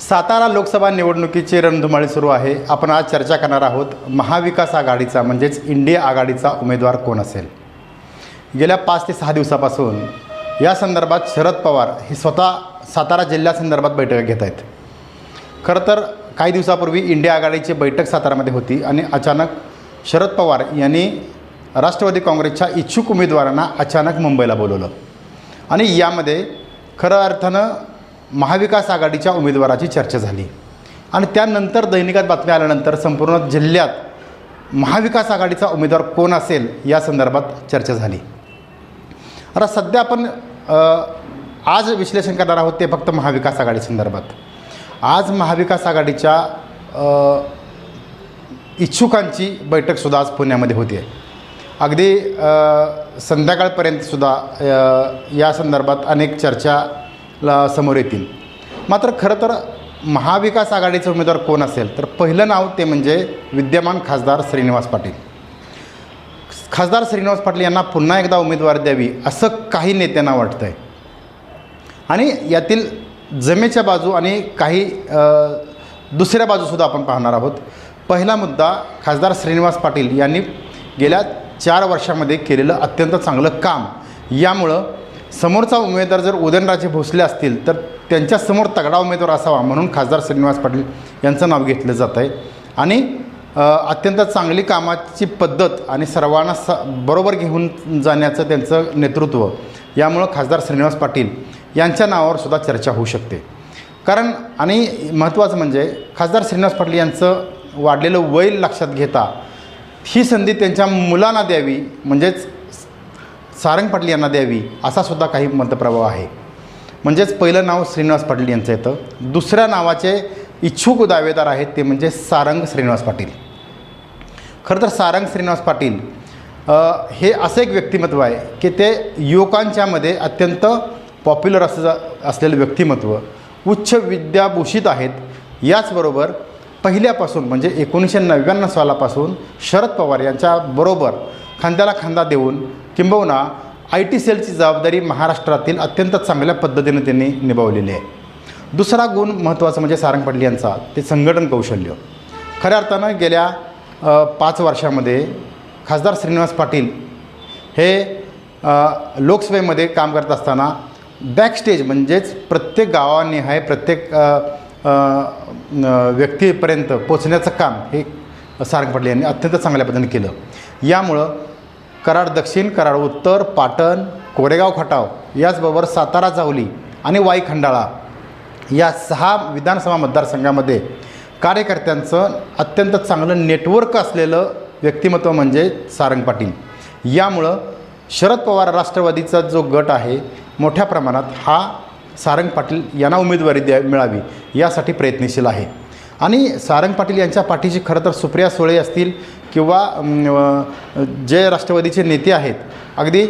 सातारा लोकसभा निवडणुकीची रणधुमाळी सुरू आहे. आपण आज चर्चा करणार आहोत महाविकास आघाडीचा म्हणजेच इंडिया आघाडीचा उमेदवार कोण असेल? गेल्या पाच ते सहा दिवसापासून या संदर्भात शरद पवार हे स्वतः सातारा जिल्ह्यासंदर्भात बैठक घेत आहेत. खरं तर काही दिवसापूर्वी इंडिया आघाडीची बैठक सातारामध्ये होती आणि अचानक शरद पवार यांनी राष्ट्रवादी काँग्रेसच्या इच्छुक उमेदवारांना अचानक मुंबईला बोलवलं. आणि यामध्ये खरं अर्थानं महाविकास आघाडीच्या उमेदवाराची चर्चा झाली. आणि त्यानंतर दैनिकात बातम्या आल्यानंतर संपूर्ण जिल्ह्यात महाविकास आघाडीचा उमेदवार कोण असेल या संदर्भात चर्चा झाली. आता सध्या आपण आज विश्लेषण करणार आहोत ते फक्त महाविकास आघाडी संदर्भात. आज महाविकास आघाडीच्या इच्छुकांची बैठकसुद्धा आज पुण्यामध्ये होती आहे अगदी संध्याकाळपर्यंतसुद्धा या संदर्भात अनेक चर्चा ला समोर येतील. मात्र खरं तर महाविकास आघाडीचे उमेदवार कोण असेल? तर पहिलं नाव ते म्हणजे विद्यमान खासदार श्रीनिवास पाटील. खासदार श्रीनिवास पाटील यांना पुन्हा एकदा उमेदवारी द्यावी असं काही नेत्यांना वाटतं आहे आणि यातील जमेच्या बाजू आणि काही दुसऱ्या बाजूसुद्धा आपण पाहणार आहोत. पहिला मुद्दा खासदार श्रीनिवास पाटील यांनी गेल्या चार वर्षामध्ये केलेलं अत्यंत चांगलं काम. यामुळं समोरचा उमेदवार जर उदयनराजे भोसले असतील तर त्यांच्यासमोर तगडा उमेदवार असावा म्हणून खासदार श्रीनिवास पाटील यांचं नाव घेतलं जात आहे. आणि अत्यंत चांगली कामाची पद्धत आणि सर्वांना स बरोबर घेऊन जाण्याचं त्यांचं नेतृत्व यामुळं खासदार श्रीनिवास पाटील यांच्या नावावर सुद्धा चर्चा होऊ शकते. कारण आणि महत्त्वाचं म्हणजे खासदार श्रीनिवास पाटील यांचं वाढलेलं वैल लक्षात घेता ही संधी त्यांच्या मुलांना द्यावी म्हणजेच सारंग पाटील यांना द्यावी असा सुद्धा काही मतप्रभाव आहे. म्हणजेच पहिलं नाव श्रीनिवास पाटील यांचं येतं. दुसऱ्या नावाचे इच्छुक दावेदार आहेत ते म्हणजे सारंग श्रीनिवास पाटील. खरं तर सारंग श्रीनिवास पाटील हे असं एक व्यक्तिमत्व आहे की ते युवकांच्यामध्ये अत्यंत पॉप्युलर असं असलेलं व्यक्तिमत्व उच्च विद्याभूषित आहेत. याचबरोबर पहिल्यापासून म्हणजे एकोणीसशे नव्याण्णव सालापासून शरद पवार यांच्याबरोबर खांद्याला खांदा देऊन किंबहुना आय टी सेलची जबाबदारी महाराष्ट्रातील अत्यंत चांगल्या पद्धतीने त्यांनी निभावलेली आहे. दुसरा गुण महत्त्वाचा म्हणजे सारंग पाटील यांचा ते संघटन कौशल्य. खऱ्या अर्थानं गेल्या पाच वर्षामध्ये खासदार श्रीनिवास पाटील हे लोकसभेमध्ये काम करत असताना बॅकस्टेज म्हणजेच प्रत्येक गावानिहाय प्रत्येक व्यक्तीपर्यंत पोचण्याचं काम हे सारंग पाटील यांनी अत्यंत चांगल्या पद्धतीने केलं. यामुळं कराड दक्षिण कराड उत्तर पाटण कोरेगाव खटाव याचबरोबर सातारा जावली आणि वाई खंडाळा. या सहा विधानसभा मतदारसंघामध्ये कार्यकर्त्यांचं अत्यंत चांगलं नेटवर्क असलेलं व्यक्तिमत्व म्हणजे सारंग पाटील. यामुळं शरद पवार राष्ट्रवादीचा जो गट आहे मोठ्या प्रमाणात हा सारंग पाटील यांना उमेदवारी द्या मिळावी यासाठी प्रयत्नशील आहे. आणि सारंग पाटील यांच्या पाठीशी खरं तर सुप्रिया सुळे असतील किंवा जे राष्ट्रवादीचे नेते आहेत अगदी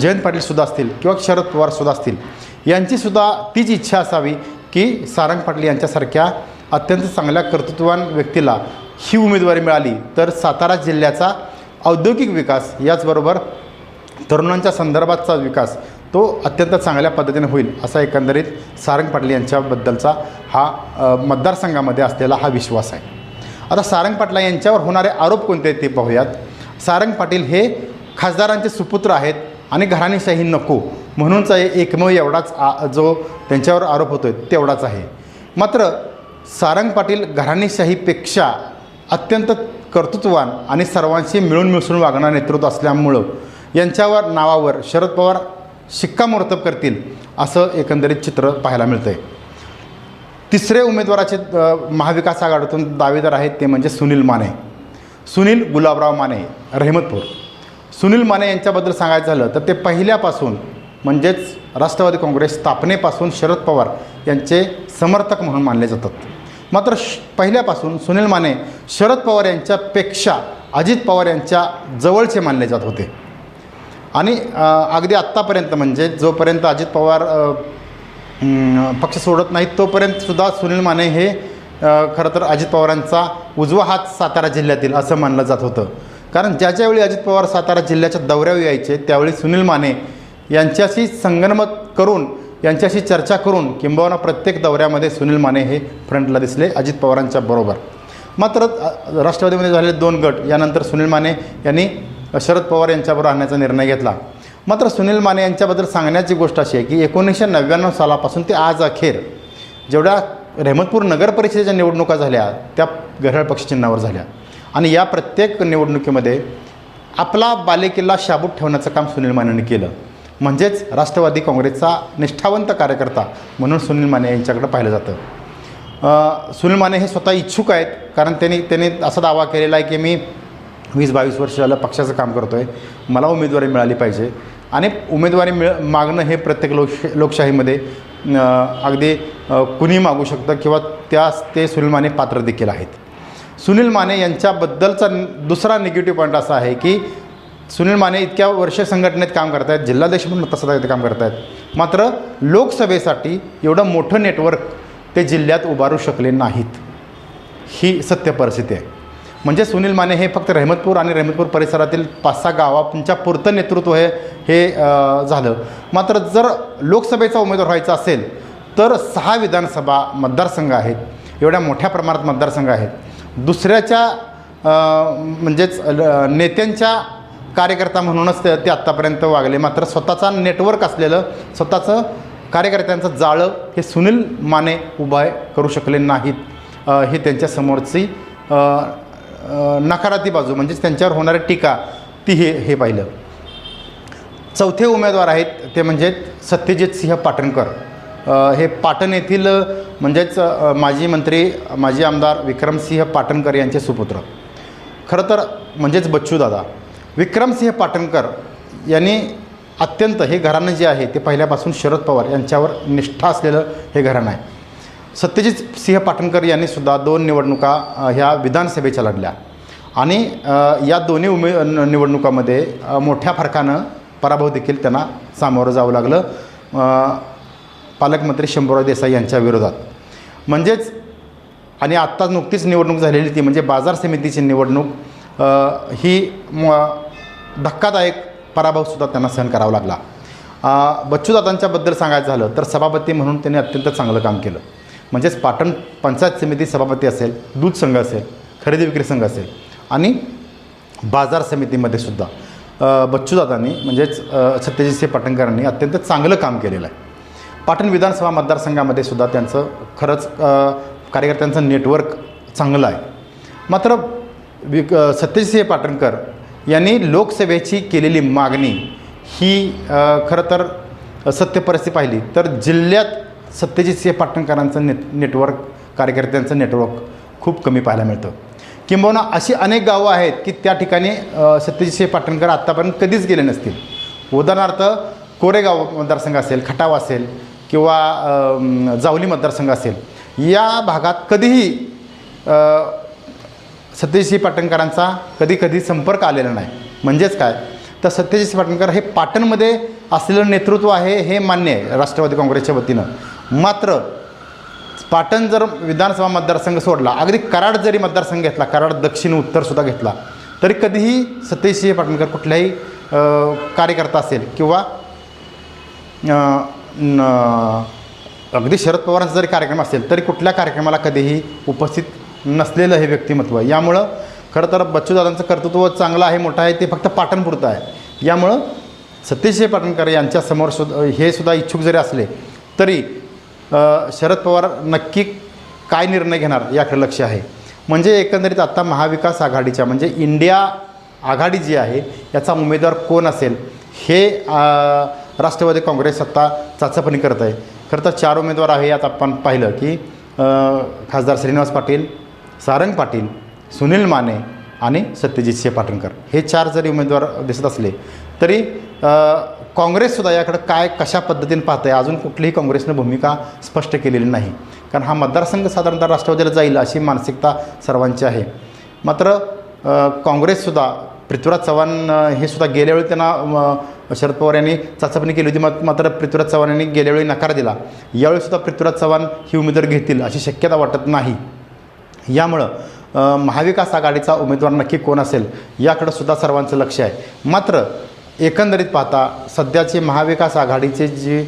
जयंत पाटीलसुद्धा असतील किंवा शरद पवारसुद्धा असतील यांचीसुद्धा तीच इच्छा असावी की सारंग पाटील यांच्यासारख्या अत्यंत चांगल्या कर्तृत्ववान व्यक्तीला ही उमेदवारी मिळाली. तर सातारा जिल्ह्याचा औद्योगिक विकास याचबरोबर तरुणांच्या संदर्भातचा विकास तो अत्यंत चांगल्या पद्धतीने होईल असा एकंदरीत सारंग पाटील यांच्याबद्दलचा हा मतदारसंघामध्ये असलेला हा विश्वास आहे. आता सारंग पाटला यांच्यावर होणारे आरोप कोणते आहेत ते पाहूयात. सारंग पाटील हे खासदारांचे सुपुत्र आहेत आणि घराणेशाही नको. म्हणूनचा एकमेव एवढाच आ जो त्यांच्यावर आरोप होतो आहे तेवढाच आहे. मात्र सारंग पाटील घराणेशाहीपेक्षा अत्यंत कर्तृत्ववान आणि सर्वांशी मिळून मिसळून वागणारं नेतृत्व असल्यामुळं यांच्यावर नावावर शरद पवार शिक्कामोर्तब करतील असं एकंदरीत चित्र पाहायला मिळतं आहे तिसरे उमेदवाराचे महाविकास आघाडीतून दावेदार आहेत ते म्हणजे सुनील माने. सुनील गुलाबराव माने रहिमतपूर. सुनील माने यांच्याबद्दल सांगायचं झालं तर ते पहिल्यापासून म्हणजेच राष्ट्रवादी काँग्रेस स्थापनेपासून शरद पवार यांचे समर्थक म्हणून मानले जातात. मात्र श पहिल्यापासून सुनील माने शरद पवार यांच्यापेक्षा अजित पवार यांच्या जवळचे मानले जात होते. आणि अगदी आत्तापर्यंत म्हणजे जोपर्यंत अजित पवार पक्ष सोडत नाहीत तोपर्यंतसुद्धा सुनील माने हे खरं तर अजित पवारांचा उजवा हात सातारा जिल्ह्यातील असं मानलं जात होतं. कारण ज्या ज्यावेळी अजित पवार सातारा जिल्ह्याच्या दौऱ्यावर यायचे त्यावेळी सुनील माने यांच्याशी संगनमत करून यांच्याशी चर्चा करून किंबहुना प्रत्येक दौऱ्यामध्ये सुनील माने हे फ्रंटला दिसले अजित पवारांच्या बरोबर. मात्र राष्ट्रवादीमध्ये झालेले दोन गट यानंतर सुनील माने यांनी शरद पवार यांच्याबरोबर आणण्याचा निर्णय घेतला. मात्र सुनील माने यांच्याबद्दल सांगण्याची गोष्ट अशी आहे की एकोणीसशे नव्याण्णव सालापासून ते आज अखेर जेवढ्या रहमतपूर नगर परिषदेच्या निवडणुका झाल्या त्या घड्याळ पक्षचिन्हावर झाल्या. आणि या प्रत्येक निवडणुकीमध्ये आपला बालेकिल्ला शाबूत ठेवण्याचं काम सुनील मानेने केलं. म्हणजेच राष्ट्रवादी काँग्रेसचा निष्ठावंत कार्यकर्ता म्हणून सुनील माने यांच्याकडे पाहिलं जातं. सुनील माने हे स्वतः इच्छुक आहेत कारण त्यांनी त्यांनी असा दावा केलेला आहे की मी वीस बावीस वर्ष झालं पक्षाचं काम करतो आहे मला उमेदवारी मिळाली पाहिजे. आणि उमेदवारी मिळ मागणं हे प्रत्येक लोकश लोकशाहीमध्ये अगदी कुणी मागू शकतं किंवा त्यास ते सुनील माने पात्र देखील आहेत. सुनील माने यांच्याबद्दलचा दुसरा निगेटिव्ह पॉईंट असा आहे की सुनील माने इतक्या वर्ष संघटनेत काम करत आहेत जिल्हाध्यक्ष म्हणून मतदारसंघात काम करत आहेत. मात्र लोकसभेसाठी एवढं मोठं नेटवर्क ते जिल्ह्यात उभारू शकले नाहीत. ही सत्य परिस्थिती आहे. म्हणजे सुनील माने हे फक्त रहमतपूर आणि रहमतपूर परिसरातील पाच सहा गावांच्या पुरतं नेतृत्व हे हे झालं. मात्र जर लोकसभेचा उमेदवार व्हायचा असेल तर सहा विधानसभा मतदारसंघ आहेत. एवढ्या मोठ्या प्रमाणात मतदारसंघ आहेत. दुसऱ्याच्या म्हणजेच ल- नेत्यांच्या कार्यकर्ता म्हणूनच ते ते आत्तापर्यंत वागले. मात्र स्वतःचा नेटवर्क असलेलं स्वतःचं कार्यकर्त्यांचं जाळं हे सुनील माने उभा करू शकले नाहीत हे त्यांच्यासमोरची नकाराती बाजू म्हणजेच त्यांच्यावर होणारी टीका ती हे हे पाहिलं. चौथे उमेदवार आहेत ते म्हणजे सत्यजित सिंह पाटणकर. हे पाटण येथील म्हणजेच माजी मंत्री माजी आमदार विक्रमसिंह पाटणकर यांचे सुपुत्र. खरं तर म्हणजेच बच्चूदादा विक्रमसिंह पाटणकर यांनी अत्यंत हे घराणं जे आहे ते पहिल्यापासून शरद पवार यांच्यावर निष्ठा असलेलं हे घराणं आहे. सत्यजित सिंह पाटणकर यांनी सुद्धा दोन निवडणुका ह्या विधानसभेच्या लढल्या. आणि या दोन्ही उमे निवडणुकामध्ये मोठ्या फरकानं पराभव देखील त्यांना सामोरं जावं लागलं पालकमंत्री शंभूराव देसाई यांच्या विरोधात. म्हणजेच आणि आत्ताच नुकतीच निवडणूक झालेली ती म्हणजे बाजार समितीची निवडणूक ही म- धक्कादायक पराभवसुद्धा त्यांना सहन करावा लागला. बच्चूदादांच्याबद्दल सांगायचं झालं तर सभापती म्हणून त्यांनी अत्यंत चांगलं काम केलं. म्हणजेच पाटण पंचायत समिती सभापती असेल दूध संघ असेल खरेदी विक्री संघ असेल आणि बाजार समितीमध्ये सुद्धा. बच्चूदादांनी म्हणजेच सत्यजित सिंह पाटणकरांनी अत्यंत चांगलं काम केलेलं आहे. पाटण विधानसभा मतदारसंघामध्ये सुद्धा त्यांचं खरंच कार्यकर्त्यांचं नेटवर्क चांगलं आहे. मात्र विक अ, सत्यजितसिंह पाटणकर यांनी लोकसभेची केलेली मागणी ही खरं तर सत्य परिस्थिती पाहिली तर जिल्ह्यात सत्यजित सिंह पाटणकरांचं नेट नेटवर्क कार्यकर्त्यांचं नेटवर्क खूप कमी पाहायला मिळतं. किंबहुना अशी अनेक गावं आहेत की त्या ठिकाणी सत्यजित सत्यजितसिंह पाटणकर आत्तापर्यंत कधीच गेले नसतील. उदाहरणार्थ कोरेगाव मतदारसंघ असेल खटाव असेल किंवा जावली मतदारसंघ असेल या भागात कधीही अ, सत्यजितसिंह पाटणकरांचा कधी कधी संपर्क आलेला नाही. म्हणजेच काय? तर सत्यजित पाटणकर हे पाटणमध्ये असलेलं नेतृत्व आहे हे मान्य आहे राष्ट्रवादी काँग्रेसच्या वतीनं. मात्र पाटण जर विधानसभा मतदारसंघ सोडला अगदी कराड जरी मतदारसंघ घेतला कराड दक्षिण उत्तरसुद्धा घेतला तरी कधीही सत्यजितसिंह पाटणकर कुठल्याही कार्यकर्ता असेल किंवा न- अगदी शरद पवारांचा जरी कार्यक्रम असेल तरी कुठल्या कार्यक्रमाला कधीही उपस्थित नसलेलं हे व्यक्तिमत्व यामुळं खरं तर बच्चूदादांचं कर्तृत्व चांगलं आहे मोठं आहे ते फक्त पाटणपुरतं आहे. यामुळं सत्यजित पाटणकर यांच्यासमोर सुद्धा हे सुद्धा इच्छुक जरी असले तरी शरद पवार नक्की काय निर्णय घेणार याकडे लक्ष आहे. म्हणजे एकंदरीत आत्ता महाविकास आघाडीच्या म्हणजे इंडिया आघाडी जी आहे याचा उमेदवार कोण असेल हे राष्ट्रवादी काँग्रेस आत्ता चाचपणी करत आहे. खरं तर चार उमेदवार आहे यात आपण पाहिलं की खासदार श्रीनिवास पाटील सारंग पाटील सुनील माने आणि सत्यजित सिंह पाटणकर. हे चार जरी उमेदवार दिसत असले तरी काँग्रेससुद्धा याकडं काय कशा पद्धतीने पाहत आहे अजून कुठलीही काँग्रेसनं भूमिका स्पष्ट केलेली नाही. कारण हा मतदारसंघ साधारणतः राष्ट्रवादीला जाईल अशी मानसिकता सर्वांची आहे. मात्र काँग्रेससुद्धा पृथ्वीराज चव्हाण हे सुद्धा गेल्यावेळी त्यांना शरद पवार यांनी चाचपणी केली होती. मात- मात्र पृथ्वीराज चव्हाण यांनी गेल्यावेळी नकार दिला. यावेळीसुद्धा पृथ्वीराज चव्हाण ही उमेदवार घेतील अशी शक्यता वाटत नाही. यामुळं महाविकास आघाडीचा उमेदवार नक्की कोण असेल? याकडं सुद्धा सर्वांचं लक्ष आहे. मात्र एकंदरीत पाहता सध्याचे महाविकास आघाडीचे जे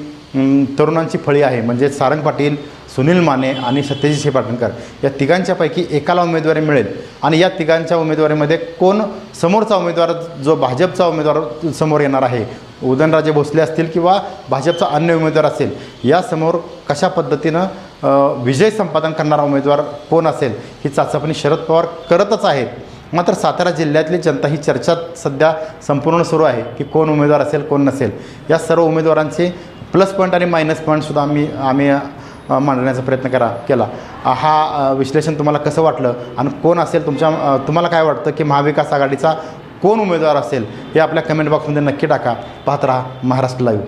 तरुणांची फळी आहे म्हणजे सारंग पाटील सुनील माने आणि सत्यजित शेपाटणकर पाटणकर या तिघांच्यापैकी एकाला उमेदवारी मिळेल. आणि या तिघांच्या उमेदवारीमध्ये कोण समोरचा उमेदवार जो भाजपचा उमेदवार समोर येणार आहे? उदयनराजे भोसले असतील किंवा भाजपचा अन्य उमेदवार असेल? यासमोर कशा पद्धतीनं विजय संपादन करणारा उमेदवार कोण असेल? ही चाचपणी शरद पवार करतच आहेत. मात्र सातारा जिल्ह्यातली जनता ही चर्चा सध्या संपूर्ण सुरू आहे की कोण उमेदवार असेल कोण नसेल. या सर्व उमेदवारांचे प्लस पॉईंट आणि मायनस पॉईंटसुद्धा आम्ही आम्ही मांडण्याचा प्रयत्न करा केला. हा विश्लेषण तुम्हाला कसं वाटलं आणि कोण असेल तुमच्या तुम्हाला काय वाटतं की महाविकास आघाडीचा कोण उमेदवार असेल हे आपल्या कमेंट बॉक्समध्ये नक्की टाका. पाहत राहा महाराष्ट्र लाईव्ह